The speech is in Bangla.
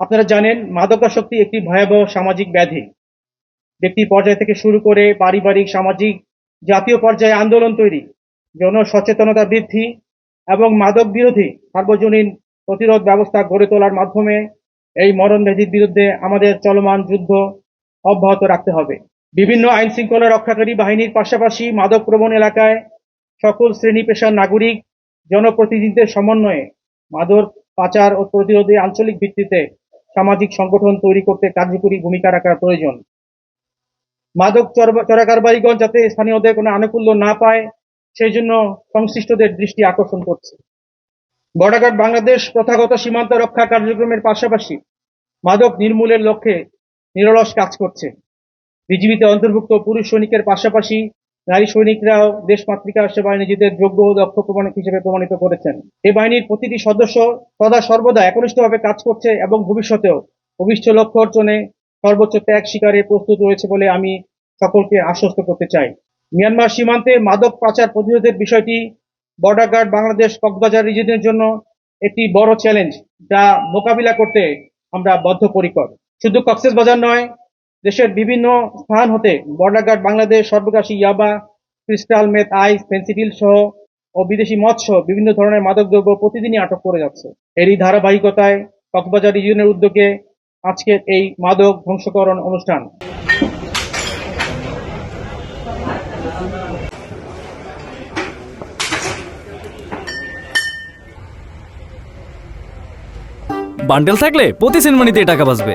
আপনারা জানেন মাদকাসক্তি একটি ভয়াবহ সামাজিক ব্যাধি। ব্যক্তি পর্যায় থেকে শুরু করে পারিবারিক, সামাজিক, জাতীয় পর্যায়ে আন্দোলন তৈরি, জনসচেতনতা বৃদ্ধি এবং মাদক বিরোধী সার্বজনীন প্রতিরোধ ব্যবস্থা গড়ে তোলার মাধ্যমে এই মরণ ব্যাধির বিরুদ্ধে আমাদের চলমান যুদ্ধ অব্যাহত রাখতে হবে। বিভিন্ন আইন শৃঙ্খলা রক্ষাকারী বাহিনীর পাশাপাশি মাদক প্রবণ এলাকায় সকল শ্রেণি পেশার নাগরিক, জনপ্রতিনিধিদের সমন্বয়ে মাদক পাচার ও প্রতিরোধে আঞ্চলিক ভিত্তিতে সামাজিক সংগঠন তৈরি করতে কার্যকরী ভূমিকা রাখা প্রয়োজন। মাদক চর- চোরাকারবারিগণ যাতে স্থানীয়দের কোনো আনুকূল্য না পায়, সেই জন্য সংশ্লিষ্টদের দৃষ্টি আকর্ষণ করছে। বর্ডারগার্ড বাংলাদেশ প্রথাগত সীমান্ত রক্ষা কার্যক্রমের পাশাপাশি মাদক নির্মূলের লক্ষ্যে নিরলস কাজ করছে। বিজিবিতে অন্তর্ভুক্ত পুরুষ সৈনিকের পাশাপাশি নারী সৈনিকরাও দেশমাতৃকা সেবায় নিজেদের যোগ্য ও দক্ষ প্রমাণিক হিসেবে প্রমাণিত করেছেন। এই বাহিনীর প্রতিটি সদস্য সদা সর্বদা একনিষ্ঠভাবে কাজ করছে এবং ভবিষ্যতেও ভবিষ্য লক্ষ্য অর্জনে সর্বোচ্চ ত্যাগ স্বীকারে প্রস্তুত রয়েছে বলে আমি সকলকে আশ্বস্ত করতে চাই। মিয়ানমার সীমান্তে মাদক পাচার প্রতিরোধের বিষয়টি বর্ডার গার্ড বাংলাদেশ কক্সবাজার রিজনের জন্য একটি বড় চ্যালেঞ্জ যা মোকাবিলা করতে আমরা বদ্ধপরিকর। শুধু কক্সেস বাজার নয় দেশের বিভিন্ন স্থান হতে বর্ডার গার্ড বাংলাদেশ সর্বকাশী ইয়াবা ক্রিস্টাল মেথ আইস পেন্সিডিল সহ ও বিদেশি মদ সহ বিভিন্ন ধরনের মাদকদ্রব্য প্রতিদিনই আটক করে যাচ্ছে। এরই ধারাবাহিকতায় কক্সবাজার রিজিয়নের উদ্যোগে আজকের এই মাদক ধ্বংসকরণ অনুষ্ঠান। বান্ডেল থাকলে প্রতি সেনমানিতে টাকা বাঁচবে।